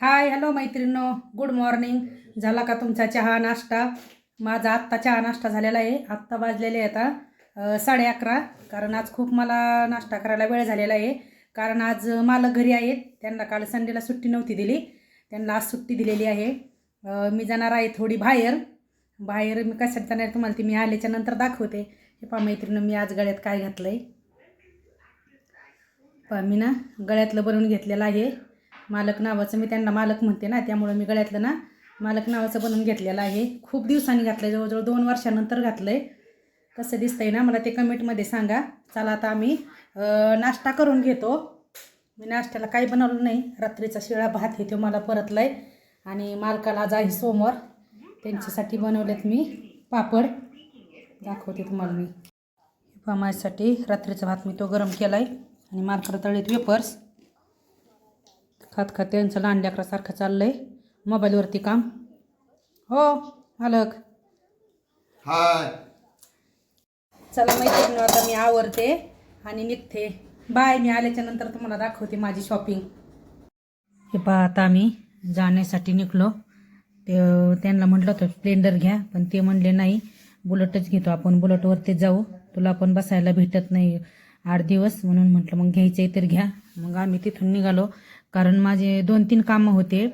हाय hello मैत्रिणो good morning झाला का तुमचा चहा नाश्ता? माझा आत्ता चहा नाश्ता झालेला आहे. आत्ता वाजलेले आहे आता साडे अकरा. कारण आज खूप मला नाश्ता करायला वेळ झालेला आहे. कारण आज मालक घरी आहेत. त्यांना काल संडेला सुट्टी नव्हती दिली. त्यांना आज सुट्टी दिलेली आहे. मी जाणार आहे थोडी बाहेर. बाहेर मी कशासाठी जाणार तुम्हाला ती मी आल्याच्यानंतर दाखवते. हे पहा मैत्रिणी मी आज गळ्यात काय घातलं आहे पहा मी ना गळ्यातलं बनवून घेतलेलं आहे. मालक नावाचं मी त्यांना मालक म्हणते ना त्यामुळं मी गळ्यातलं ना मालक नावाचं बनवून घेतलेलं आहे. खूप दिवसांनी घातलं आहे जवळजवळ दोन वर्षानंतर घातलं आहे कसं दिसतंय ना मला ते कमेंटमध्ये सांगा. चला आता आम्ही नाश्ता करून घेतो. मी नाश्त्याला काही बनवलं नाही. रात्रीचा शिळा भात हे तो मला परतला आहे आणि मालकाला आज आहे सोमवार. त्यांच्यासाठी बनवलेत मी पापड. दाखवते तुम्हाला मी. माझ्यासाठी रात्रीचा भात मी तो गरम केला आहे आणि मालकाला तळीत वेपर्स खात खात त्यांचं लहान लेकरासारखं चाललं आहे मोबाईलवरती काम. हो मालक. हाय. चला मैत्रिणी आता मी आवरते आणि निघते. बाय मी आल्याच्यानंतर तुम्हाला दाखवते माझी शॉपिंग हे पहा आता आम्ही जाण्यासाठी निघलो. ते त्यांना म्हटलं होतं स्प्लेंडर घ्या. पण ते म्हणले नाही बुलेटच घेतो आपण. बुलेटवरती जाऊ. तुला पण बसायला भेटत नाही आठ दिवस. म्हणून म्हटलं मग घ्यायचं तर घ्या. मग आम्ही तिथून निघालो. कारण माझे दोन तीन कामं होते.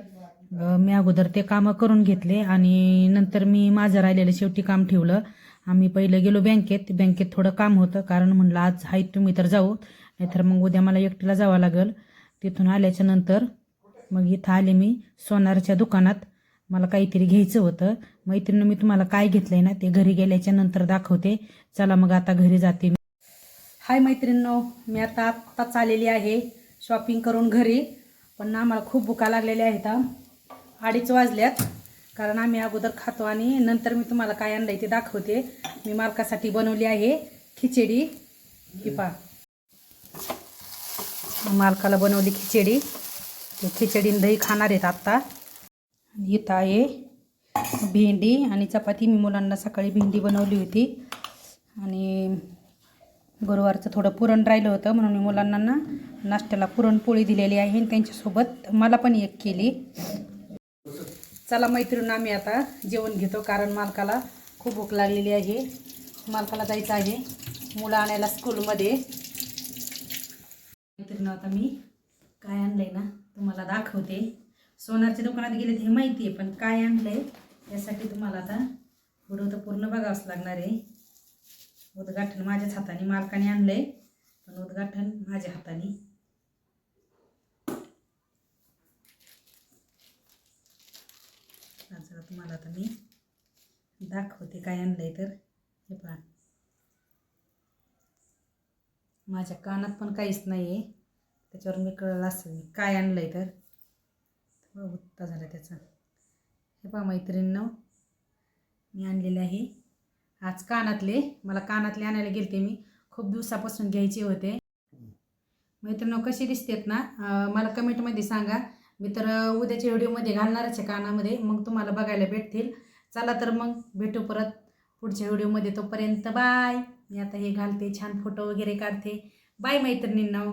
मी अगोदर ते कामं करून घेतले आणि नंतर मी माझं राहिलेलं शेवटी काम ठेवलं. आम्ही पहिलं गेलो बँकेत. बँकेत थोडं काम होतं. कारण म्हणलं आज हाय तुम्ही तर जाऊ. नाहीतर मग उद्या मला एकटीला जावं लागेल. तिथून आल्याच्यानंतर मग इथं आले मी सोनारच्या दुकानात. मला काहीतरी घ्यायचं होतं. मैत्रिणी मी तुम्हाला काय घेतलंय ना ते घरी गेल्याच्यानंतर दाखवते. चला मग आता घरी जाते मी. हाय मैत्रिणींनो मी आता आत्ताच आलेली आहे शॉपिंग करून घरी. पण आम्हाला खूप भुका लागलेल्या आहेत अडीच वाजल्यात कारण आम्ही अगोदर खातो आणि नंतर मी तुम्हाला काय आणलं ते दाखवते. मी मालकासाठी बनवली आहे खिचडी. ही पहा. मालकाला बनवली खिचडी. ते खिचडीनं दही खाणार आहेत आत्ता. इथं आहे भेंडी आणि चपाती. मी मुलांना सकाळी भेंडी बनवली होती. आणि गुरुवारचं थोडं पुरण राहिलं होतं म्हणून मी मुलांना ना नाश्त्याला पुरणपोळी दिलेली आहे आणि त्यांच्यासोबत मला पण एक केली. चला मैत्रीण आम्ही आता जेवण घेतो कारण मालकाला खूप भूक लागलेली आहे. मालकाला जायचं आहे. मुलं आणायला स्कूलमध्ये. मैत्रीण आता मी काय आणलंय ना तुम्हाला दाखवते. सोनारच्या दुकानात गेले हे माहिती आहे पण काय आणलंय यासाठी तुम्हाला आता पुढं तर पूर्ण बघावंच लागणार आहे. उद्घाटन माझ्याच हाताने मालकाने आणलंय पण उद्घाटन माझ्या हाताने. जरा तुम्हाला आता मी दाखवते काय आणलं आहे तर. हे पहा. माझ्या कानात पण काहीच नाही आहे त्याच्यावर मी कळलं असं काय आणलं आहे तर उत्ता झाला त्याचा. हे पहा मैत्रिणीनं मी आणलेले आहे. आज कानातले मला कानातले आणायला गेलते मी. खूप दिवसापासून घ्यायचे होते. मैत्रिणी कसे दिसतात ना? मला कमेंटमध्ये सांगा. मी तर उद्याच्या व्हिडिओमध्ये घालणारच आहे कानामध्ये. मग तुम्हाला बघायला भेटतील. चला तर मग भेटू परत पुढच्या व्हिडिओमध्ये तोपर्यंत बाय. मी आता हे घालते छान फोटो वगैरे काढते. बाय मैत्रिणींना.